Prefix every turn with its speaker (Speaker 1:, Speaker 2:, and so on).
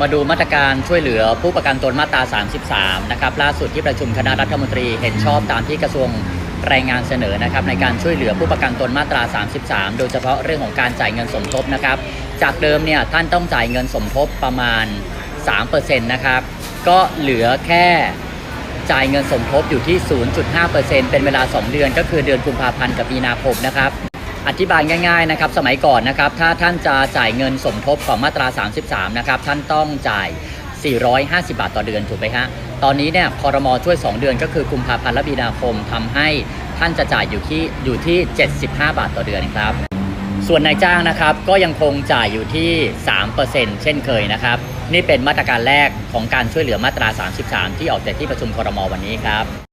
Speaker 1: มาดูมาตรการช่วยเหลือผู้ประกันตนมาตรา 33 นะครับล่าสุดที่ประชุมคณะรัฐมนตรีเห็นชอบตามที่กระทรวงแรงงานเสนอนะครับในการช่วยเหลือผู้ประกันตนมาตรา 33 โดยเฉพาะเรื่องของการจ่ายเงินสมทบนะครับ จากเดิมเนี่ยท่านต้องจ่ายเงินสมทบประมาณ 3%นะครับ ก็เหลือแค่จ่ายเงินสมทบอยู่ที่ 0.5%เป็นเวลา 2 เดือน ก็คือเดือนกุมภาพันธ์กับมีนาคมนะครับ อธิบายง่ายๆนะครับสมัยก่อนนะครับถ้าท่านจะจ่ายเงินสมทบของมาตรา 33 นะครับท่านต้องจ่าย 450 บาทต่อเดือนถูกไหมฮะตอนนี้เนี่ยคอรมอช่วย 2 เดือนก็คือกุมภาพันธ์และมีนาคมทำให้ท่านจะจ่ายอยู่ที่อยู่ที่ 75 บาทต่อเดือนครับส่วนนายจ้างนะครับก็ยังคงจ่ายอยู่ที่ 3%เช่นเคยนะครับนี่เป็นมาตรการแรกของการช่วยเหลือมาตรา 33 ที่ออกจากที่ประชุมคอรมอวันนี้ครับ